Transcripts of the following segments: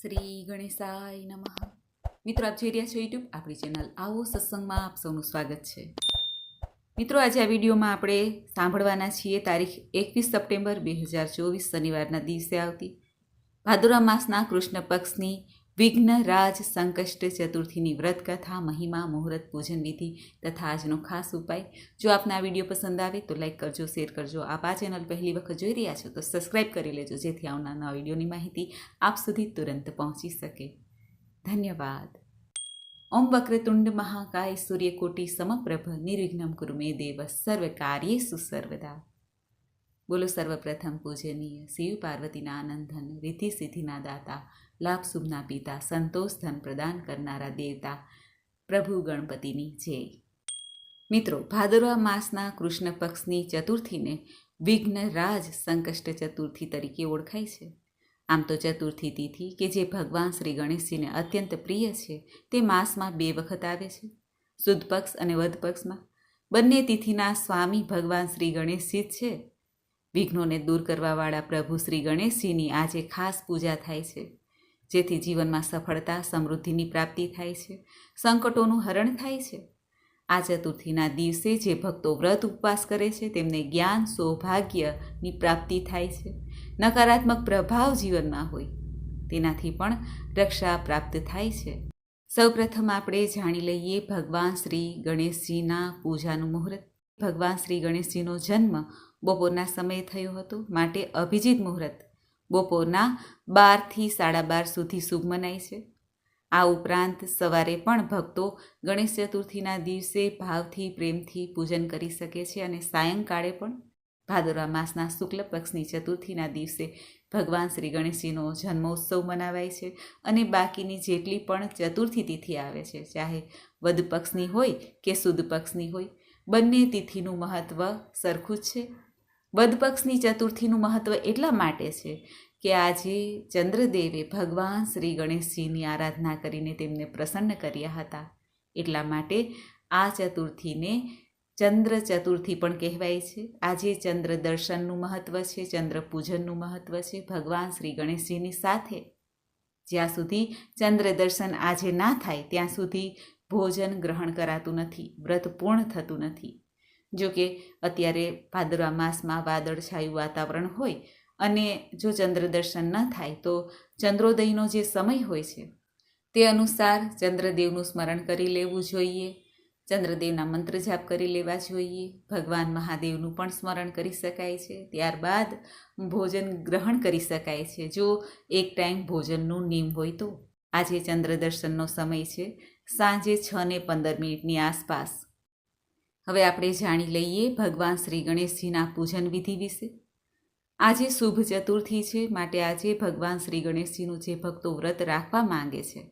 શ્રી ગણેશાય નમઃ. મિત્રો, આપ જોઈ રહ્યા છો યુટ્યુબ આપણી ચેનલ આવો સત્સંગમાં આપ સૌનું સ્વાગત છે. મિત્રો, આજે આ વિડીયોમાં આપણે સાંભળવાના છીએ તારીખ એકવીસ સપ્ટેમ્બર બે હજાર ચોવીસ, શનિવારના દિવસે આવતી ભાદુરા માસના કૃષ્ણ પક્ષની વિઘ્ન, રાજ, સંકષ્ટ, ચતુર્થીની વ્રત, કથા, મહિમા, મુહૂર્ત, પૂજન વિધિ તથા આજનો ખાસ ઉપાય. જો આપને આ વીડિયો પસંદ આવે તો લાઈક કરજો, શેર કરજો. આપ આ ચેનલ પહેલી વખત જોઈ રહ્યા છો તો સબસ્ક્રાઈબ કરી લેજો જેથી આવનાર નવા વિડીયોની માહિતી આપ સુધી તુરંત પહોંચી શકે. ધન્યવાદ. ઓમ વક્રતુંડ મહાકાય સૂર્યકોટી સમપ્રભ નિર્વિઘ્નમ કુરુ મે દેવ સર્વ કાર્યેસુ સર્વદા. બોલો સર્વપ્રથમ પૂજનીય શિવ પાર્વતીના આનંદન, રિદ્ધિ સિદ્ધિના દાતા, લાભ શુભના પિતા, સંતોષ ધન પ્રદાન કરનારા દેવતા, પ્રભુ ગણપતિની જય. મિત્રો, ભાદરવા માસના કૃષ્ણ પક્ષની ચતુર્થીને વિઘ્ન રાજ સંકષ્ટ ચતુર્થી તરીકે ઓળખાય છે. આમ તો ચતુર્થી તિથિ કે જે ભગવાન શ્રી ગણેશજીને અત્યંત પ્રિય છે, તે માસમાં બે વખત આવે છે. શુદ્ધ પક્ષ અને વધ પક્ષમાં. બંને તિથિના સ્વામી ભગવાન શ્રી ગણેશજી જ છે. વિઘ્નોને દૂર કરવાવાળા પ્રભુ શ્રી ગણેશજીની આજે ખાસ પૂજા થાય છે, જેથી જીવનમાં સફળતા, સમૃદ્ધિની પ્રાપ્તિ થાય છે, સંકટોનું હરણ થાય છે. આ ચતુર્થીના દિવસે જે ભક્તો વ્રત ઉપવાસ કરે છે, તેમને જ્ઞાન, સૌભાગ્યની પ્રાપ્તિ થાય છે. નકારાત્મક પ્રભાવ જીવનમાં હોય, તેનાથી પણ રક્ષા પ્રાપ્ત થાય છે. સૌપ્રથમ આપણે જાણી લઈએ ભગવાન શ્રી ગણેશજીના પૂજાનું મુહૂર્ત. ભગવાન શ્રી ગણેશજીનો જન્મ બપોરના સમયે થયું હતું. માટે અભિજીત મુહૂર્ત બપોરના બારથી સાડા બાર સુધી શુભ મનાય છે. આ ઉપરાંત સવારે પણ ભક્તો ગણેશ ચતુર્થીના દિવસે ભાવથી પ્રેમથી પૂજન કરી શકે છે અને સાયંકાળે પણ ભાદરવા માસના શુક્લ પક્ષની ચતુર્થીના દિવસે ભગવાન શ્રી ગણેશજીનો જન્મોત્સવ મનાવાય છે અને બાકીની જેટલી પણ ચતુર્થી તિથિ આવે છે, ચાહે વદ પક્ષની હોય કે સુદ પક્ષની હોય, બંને તિથિનું મહત્ત્વ સરખું જ છે. વદ પક્ષની ચતુર્થીનું મહત્ત્વ એટલા માટે છે કે આજે ચંદ્રદેવે ભગવાન શ્રી ગણેશજીની આરાધના કરીને તેમને પ્રસન્ન કર્યા હતા. એટલા માટે આ ચતુર્થીને ચંદ્ર ચતુર્થી પણ કહેવાય છે. આજે ચંદ્ર દર્શનનું મહત્ત્વ છે, ચંદ્ર પૂજનનું મહત્ત્વ છે, ભગવાન શ્રી ગણેશજીની સાથે. જ્યાં સુધી ચંદ્ર દર્શન આજે ના થાય, ત્યાં સુધી ભોજન ગ્રહણ કરાતું નથી, વ્રત પૂર્ણ થતું નથી. જો કે અત્યારે ભાદરવા માસમાં વાદળછાયું વાતાવરણ હોય અને જો ચંદ્ર દર્શન ન થાય, તો ચંદ્રોદયનો જે સમય હોય છે, તે અનુસાર ચંદ્રદેવનું સ્મરણ કરી લેવું જોઈએ, ચંદ્રદેવના મંત્ર જાપ કરી લેવા જોઈએ, ભગવાન મહાદેવનું પણ સ્મરણ કરી શકાય છે, ત્યારબાદ ભોજન ગ્રહણ કરી શકાય છે. જો એક ટાઈમ ભોજનનું નિયમ હોય તો આજે ચંદ્ર દર્શનનો સમય છે સાંજે છ ને પંદર મિનિટની આસપાસ. હવે આપણે જાણી લઈએ ભગવાન શ્રી ગણેશજીના પૂજન વિધિ વિશે. આજે શુભ ચતુર્થી છે, માટે આજે ભગવાન શ્રી ગણેશજીનું જે ભક્તો વ્રત રાખવા માંગે છે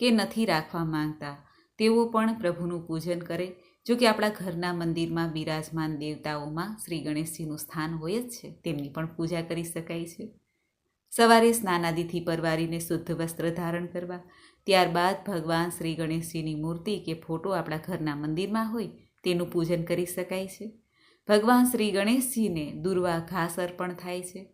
કે નથી રાખવા માંગતા, તેઓ પણ પ્રભુનું પૂજન કરે. જો કે આપણા ઘરના મંદિરમાં બિરાજમાન દેવતાઓમાં શ્રી ગણેશજીનું સ્થાન હોય જ છે, તેમની પણ પૂજા કરી શકાય છે. સવારે સ્નાનાદિથી પરવારીને શુદ્ધ વસ્ત્ર ધારણ કરવા, ત્યારબાદ ભગવાન શ્રી ગણેશજીની મૂર્તિ કે ફોટો આપણા ઘરના મંદિરમાં હોય તેનું પૂજન કરી શકાય છે. ભગવાન શ્રી ગણેશજીને દુર્વા ઘાસ અર્પણ થાય છે.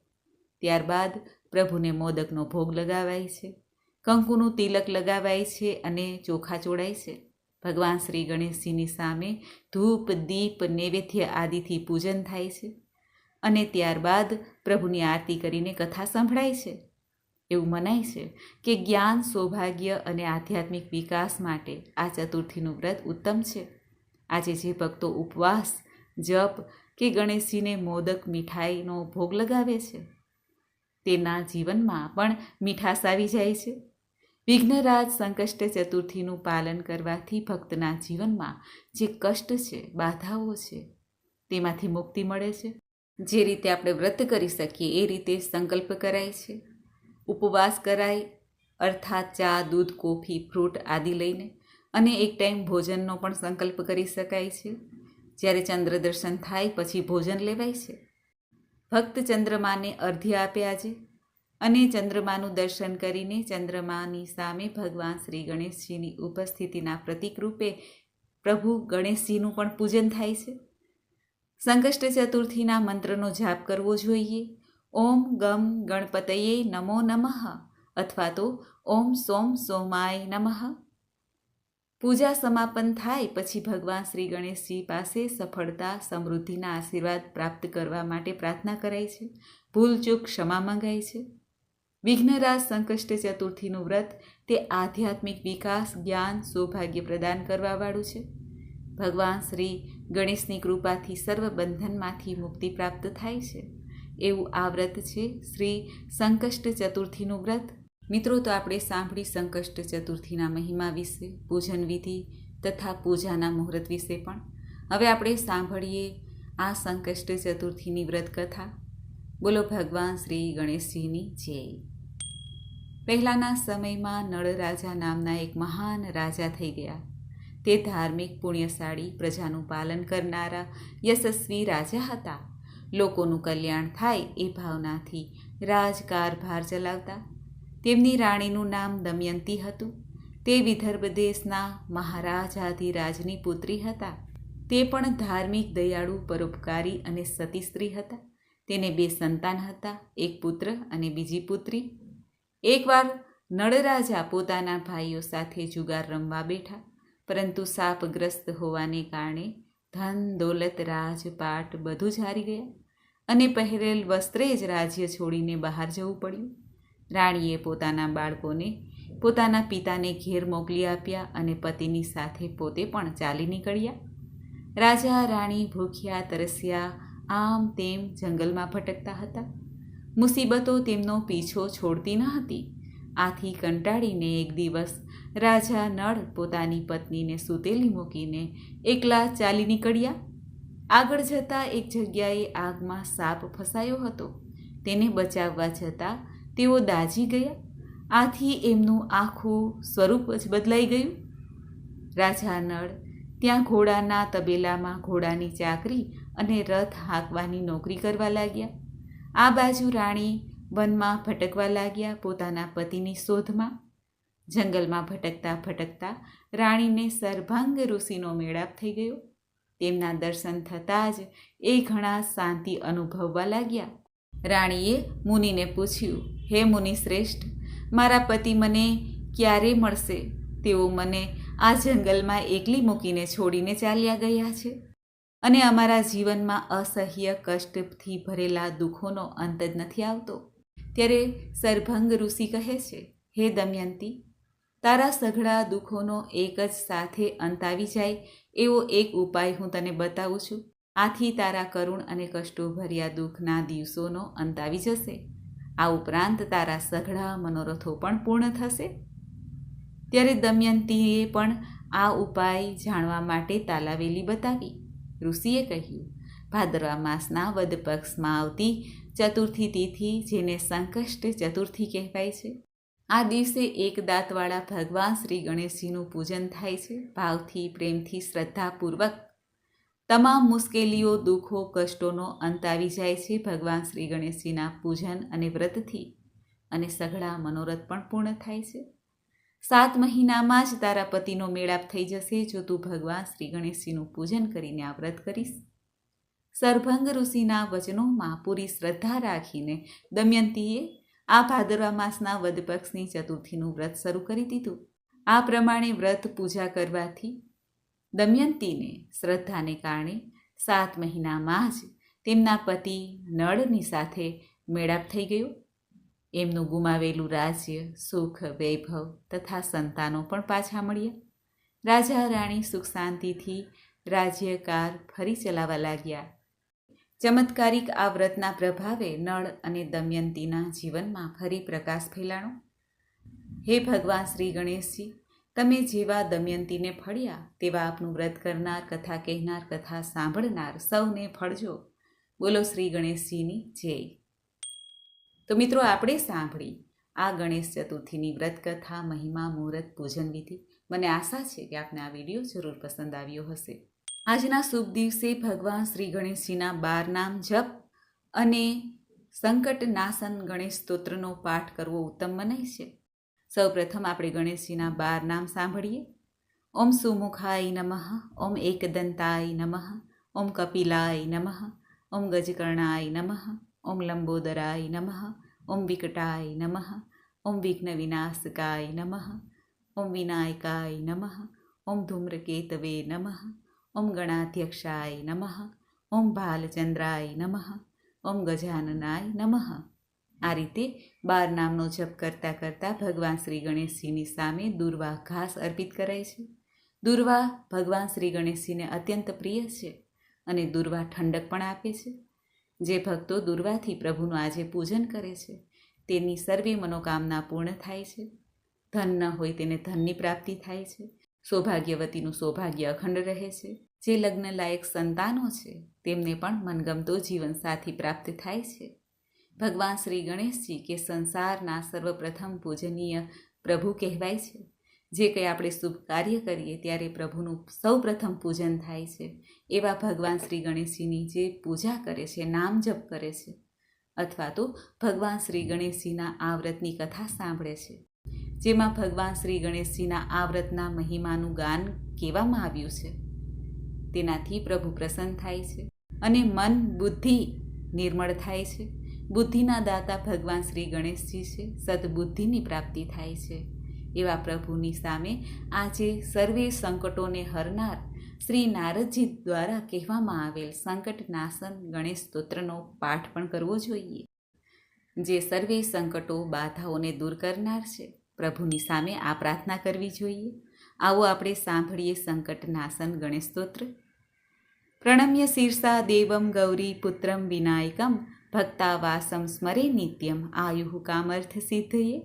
ત્યારબાદ પ્રભુને મોદકનો ભોગ લગાવાય છે. કંકુનું તિલક લગાવાય છે અને ચોખા ચોડાય છે. ભગવાન શ્રી ગણેશજીની સામે ધૂપ, દીપ, નૈવેદ્ય આદિથી પૂજન થાય છે. અને ત્યારબાદ પ્રભુની આરતી કરીને કથા સંભળાય છે. એવું મનાય છે કે જ્ઞાન, સૌભાગ્ય અને આધ્યાત્મિક વિકાસ માટે આ ચતુર્થીનું વ્રત ઉત્તમ છે. આજે જે ભક્તો ઉપવાસ, જપ કે ગણેશજીને મોદક મીઠાઈનો ભોગ લગાવે છે, તેના જીવનમાં પણ મીઠાશ આવી જાય છે. વિઘ્નરાજ સંકષ્ટ ચતુર્થીનું પાલન કરવાથી ભક્તના જીવનમાં જે કષ્ટ છે, બાધાઓ છે, તેમાંથી મુક્તિ મળે છે. જે રીતે આપણે વ્રત કરી શકીએ, એ રીતે સંકલ્પ કરાય છે. ઉપવાસ કરાય, અર્થાત ચા, દૂધ, કોફી, ફ્રૂટ આદિ લઈને અને એક ટાઈમ ભોજનનો પણ સંકલ્પ કરી શકાય છે. જ્યારે ચંદ્ર દર્શન થાય પછી ભોજન લેવાય છે. ભક્ત ચંદ્રમાને અર્ધ્ય આપે આજે અને ચંદ્રમાનું દર્શન કરીને ચંદ્રમાની સામે ભગવાન શ્રી ગણેશજીની ઉપસ્થિતિના પ્રતિક રૂપે પ્રભુ ગણેશજીનું પણ પૂજન થાય છે. સંકષ્ટ ચતુર્થીના મંત્રનો જાપ કરવો જોઈએ. ઓમ ગમ ગણપતયે નમો નમઃ અથવા તો ઓમ સોમ સોમાય નમઃ. પૂજા સમાપન થાય પછી ભગવાન શ્રી ગણેશજી પાસે સફળતા, સમૃદ્ધિના આશીર્વાદ પ્રાપ્ત કરવા માટે પ્રાર્થના કરાય છે. ભૂલચૂક ક્ષમા મંગાય છે. વિઘ્નરાજ સંકષ્ટ ચતુર્થીનું વ્રત તે આધ્યાત્મિક વિકાસ, જ્ઞાન, સૌભાગ્ય પ્રદાન કરવાવાળું છે. ભગવાન શ્રી ગણેશની કૃપાથી સર્વ બંધનમાંથી મુક્તિ પ્રાપ્ત થાય છે. એવું આ વ્રત છે શ્રી સંકષ્ટ ચતુર્થીનું વ્રત. મિત્રો, તો આપણે સાંભળી સંકષ્ટ ચતુર્થીના મહિમા વિશે, પૂજન વિધિ તથા પૂજાના મુહૂર્ત વિશે પણ. હવે આપણે સાંભળીએ આ સંકષ્ટ ચતુર્થીની વ્રત કથા બોલો, ભગવાન શ્રી ગણેશજીની જય. પહેલાંના સમયમાં નળ રાજા નામના એક મહાન રાજા થઈ ગયા. તે ધાર્મિક પુણ્યશાળી પ્રજાનું પાલન કરનારા યશસ્વી રાજા હતા. લોકોનું કલ્યાણ થાય એ ભાવનાથી રાજકારભાર ચલાવતા તેમની રાણીનું નામ દમયંતી હતું. તે વિદર્ભ દેશના મહારાજાધિરાજની પુત્રી હતા. તે પણ ધાર્મિક દયાળુ, પરોપકારી અને સતી સ્ત્રી હતા. તેને બે સંતાન હતા, એક પુત્ર અને બીજી પુત્રી. એકવાર નળરાજા પોતાના ભાઈઓ સાથે જુગાર રમવા બેઠા, પરંતુ સાપગ્રસ્ત હોવાને કારણે ધન, દોલત, રાજપાટ બધું જ હારી ગયા અને પહેરેલ વસ્ત્રે જ રાજ્ય છોડીને બહાર જવું પડ્યું. રાણીએ પોતાના બાળકોને પોતાના પિતાને ઘેર મોકલી આપ્યા અને પતિની સાથે પોતે પણ ચાલી નીકળ્યા. રાજા રાણી ભૂખ્યા તરસ્યા, આમ તેમ જંગલમાં ભટકતા હતા. મુસીબતો તેમનો પીછો છોડતી ન હતી. આથી કંટાળીને એક દિવસ રાજા નળ પોતાની પત્નીને સૂતેલી મૂકીને એકલા ચાલી નીકળ્યા. આગળ જતાં એક જગ્યાએ આગમાં સાપ ફસાયો હતો. તેને બચાવવા જતાં તેઓ દાજી ગયા. આથી એમનું આખું સ્વરૂપ જ બદલાઈ ગયું. રાજા નળ ત્યાં ઘોડાના તબેલામાં ઘોડાની ચાકરી અને રથ હાંકવાની નોકરી કરવા લાગ્યા. આ બાજુ રાણી વનમાં ભટકવા લાગ્યા પોતાના પતિની શોધમાં. જંગલમાં ભટકતા ભટકતા રાણીને સર્ભાંગ ઋષિનો મેળાપ થઈ ગયો. તેમના દર્શન થતાં જ એ ઘણા શાંતિ અનુભવવા લાગ્યા. રાણીએ મુનિને પૂછ્યું હે મુનિ શ્રેષ્ઠ મારા પતિ મને ક્યારે મળશે? તેઓ મને આ જંગલમાં એકલી મૂકીને છોડીને ચાલ્યા ગયા છે. અને અમારા જીવનમાં અસહ્ય કષ્ટથી ભરેલા દુઃખોનો અંત જ નથી આવતો. ત્યારે સરભંગ ઋષિ કહે છે, હે દમયંતી, તારા સઘળા દુઃખોનો એક જ સાથે અંત આવી જાય એવો એક ઉપાય હું તને બતાવું છું. આથી તારા કરુણ અને કષ્ટો ભર્યા દુઃખના દિવસોનો અંત આવી જશે. આ ઉપરાંત તારા સઘળા મનોરથો પણ પૂર્ણ થશે. ત્યારે દમયંતીએ પણ આ ઉપાય જાણવા માટે તાલાવેલી બતાવી. ઋષિએ કહ્યું, ભાદરવા માસના વદ પક્ષમાં આવતી ચતુર્થી તિથિ જેને સંકષ્ટ ચતુર્થી કહેવાય છે. આ દિવસે એક દાંતવાળા ભગવાન શ્રી ગણેશજીનું પૂજન થાય છે. ભાવથી, પ્રેમથી, શ્રદ્ધાપૂર્વક તમામ મુશ્કેલીઓ, દુઃખો, કષ્ટોનો અંત આવી જાય છે. ભગવાન શ્રી ગણેશજીના પૂજન અને વ્રતથી અને સઘળા મનોરથ પણ પૂર્ણ થાય છે. સાત મહિનામાં જ તારા પતિનો મેળાપ થઈ જશે. જો તું ભગવાન શ્રી ગણેશજીનું પૂજન કરીને આ વ્રત કરીશ. સરભંગ ઋષિના વચનોમાં પૂરી શ્રદ્ધા રાખીને દમયંતીએ આ ભાદરવા માસના વદપક્ષની ચતુર્થીનું વ્રત શરૂ કરી દીધું. આ પ્રમાણે વ્રત પૂજા કરવાથી દમયંતીને શ્રદ્ધાને કારણે સાત મહિનામાં જ તેમના પતિ નળની સાથે મેળાપ થઈ ગયો. એમનું ગુમાવેલું રાજ્ય સુખ, વૈભવ તથા સંતાનો પણ પાછા મળ્યા. રાજા રાણી સુખ શાંતિથી રાજ્યકાર ફરી ચલાવવા લાગ્યા. ચમત્કારિક આ વ્રતના પ્રભાવે નળ અને દમયંતીના જીવનમાં ફરી પ્રકાશ ફેલાણો. હે ભગવાન શ્રી ગણેશજી તમે જેવા દમયંતીને ફળ્યા, તેવા આપનું વ્રત કરનાર, કથા કહેનાર, કથા સાંભળનાર સૌને ફળજો. બોલો શ્રી ગણેશજીની જય. તો મિત્રો, આપણે સાંભળી આ ગણેશ ચતુર્થીની વ્રત કથા, મહિમા, મુહૂર્ત, પૂજન વિધિ. મને આશા છે કે આપને આ વીડિયો જરૂર પસંદ આવ્યો હશે. આજના શુભ દિવસે ભગવાન શ્રી ગણેશજીના બાર નામ જપ અને સંકટ નાસન ગણેશ સ્તોત્રનો પાઠ કરવો ઉત્તમ મનાય છે. સૌપ્રથમ આપણે ગણેશજીના બાર નામ સાંભળીએ ઓમ સુમુખાય નમઃ ઓમ એકદંતાય નમઃ ઓમ કપિલાય નમઃ ઓમ ગજકર્ણાય નમઃ ઓમ લંબોદરાય નમઃ ઓમ વિકટાય નમઃ ઓમ વિઘ્ન વિનાશકાય નમઃ ઓમ વિનાયકાય નમઃ ઓમ ધૂમ્રકેતવે નમઃ ઓમ ગણાધ્યક્ષાય નમઃ ઓમ ભાલચંદ્રાય નમઃ ઓમ ગજાનનાય નમઃ આ રીતે બાર નામનો જપ કરતાં કરતાં ભગવાન શ્રી ગણેશજીની સામે દુર્વા ઘાસ અર્પિત કરાય છે. દુર્વા ભગવાન શ્રી ગણેશજીને અત્યંત પ્રિય છે અને દુર્વા ઠંડક પણ આપે છે. જે ભક્તો દુર્વાથી પ્રભુનું આજે પૂજન કરે છે, તેની સર્વે મનોકામના પૂર્ણ થાય છે. ધન ન હોય તેને ધનની પ્રાપ્તિ થાય છે. સૌભાગ્યવતીનું સૌભાગ્ય અખંડ રહે છે. જે લગ્ન લાયક સંતાનો છે, તેમને પણ મનગમતો જીવનસાથી પ્રાપ્ત થાય છે. ભગવાન શ્રી ગણેશજી કે સંસારના સર્વપ્રથમ પૂજનીય પ્રભુ કહેવાય છે. જે કંઈ આપણે શુભ કાર્ય કરીએ ત્યારે પ્રભુનું સૌ પ્રથમ પૂજન થાય છે. એવા ભગવાન શ્રી ગણેશજીની જે પૂજા કરે છે, નામ જપ કરે છે, અથવા તો ભગવાન શ્રી ગણેશજીના આ વ્રતની કથા સાંભળે છે. જેમાં ભગવાન શ્રી ગણેશજીના આ વ્રતના મહિમાનું ગાન કહેવામાં આવ્યું છે. તેનાથી પ્રભુ પ્રસન્ન થાય છે અને મન બુદ્ધિ નિર્મળ થાય છે. બુદ્ધિના દાતા ભગવાન શ્રી ગણેશજી છે, સદબુદ્ધિની પ્રાપ્તિ થાય છે. એવા પ્રભુની સામે આજે સર્વે સંકટોને હરનાર શ્રી નારદજી દ્વારા કહેવામાં આવેલ સંકટ નાશન ગણેશ સ્તોત્રનો પાઠ પણ કરવો જોઈએ. જે સર્વે સંકટો બાધાઓને દૂર કરનાર છે, પ્રભુની સામે આ પ્રાર્થના કરવી જોઈએ. આવો આપણે સાંભળીએ સંકટ નાશન ગણેશ સ્તોત્ર. પ્રણમ્ય શીર્ષા દેવમ ગૌરી પુત્રમ વિનાયકમ ભક્તાવાસમ સ્મરે નિત્યમ આયુ કામર્થ સિદ્ધયે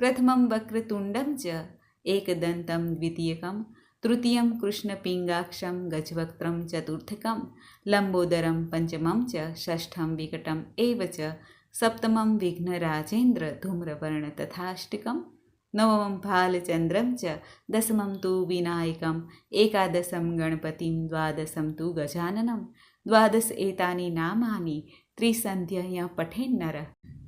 પ્રથમમ વક્રતુંડમ ચ એકદંતમ દ્વિતીયકમ તૃતીયમ કૃષ્ણપિંગાક્ષમ ગજવક્ત્રમ ચતુર્થકમ લંબોદરમ પંચમમ ચ ષષ્ઠમ વિકટમ એવ ચ સપ્તમમ વિઘ્નરાજેન્દ્ર ધૂમ્રવર્ણ તથાષ્ટકમ નવમં ભાલચંદ્રમ ચ દસમં તુ વિનાયકમ એકાદશમ ગણપતિમ દ્વાદશમ તુ ગજાનનમ દ્વાદશ એતાની નામાની ત્રિસંધ્યય પઠેન્નર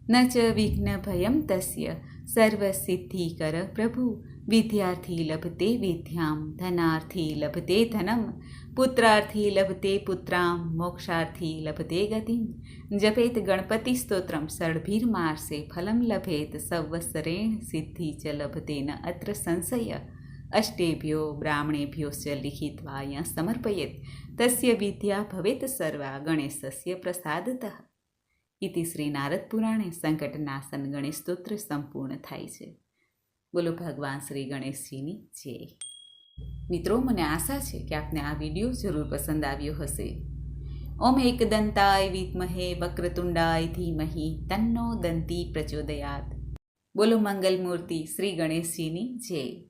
ન ચ વિઘ્નભયં તસ્ય સર્વસિદ્ધિકર પ્રભુ વિદ્યાર્થી લભતે વિદ્યામ ધનાર્થી લભતે ધનમ પુત્રાર્થી લભતે પુત્રામ મોક્ષાર્થી લભતે ગતિમ જપેત ગણપતિ સ્તોત્રમ ષડભીર્માર્ષે ફલમ લભેત સવસરેણ સિદ્ધિ ચ લભતે ન અત્ર સંશય અષ્ટેભ્યો બ્રાહ્મણેભ્યો લિખિત્વા લિખિત્વા સમર્પયેત તસ્ય વિદ્યા ભવેત સર્વા ગણેશસ્ય પ્રસાદતઃ ઇતિ શ્રી નારદ પુરાણે સંકટનાશન ગણેશ સ્તોત્ર સંપૂર્ણ થાય છે બોલો ભગવાન શ્રી ગણેશજીની જય મિત્રો મને આશા છે કે આપને આ વીડિયો જરૂર પસંદ આવ્યો હશે ઓમ એકદંતાય વિદ્મહે વક્રતુંડાય ધીમહિ તન્નો દંતી પ્રચોદયાત બોલો મંગલમૂર્તિ શ્રી ગણેશજીની જય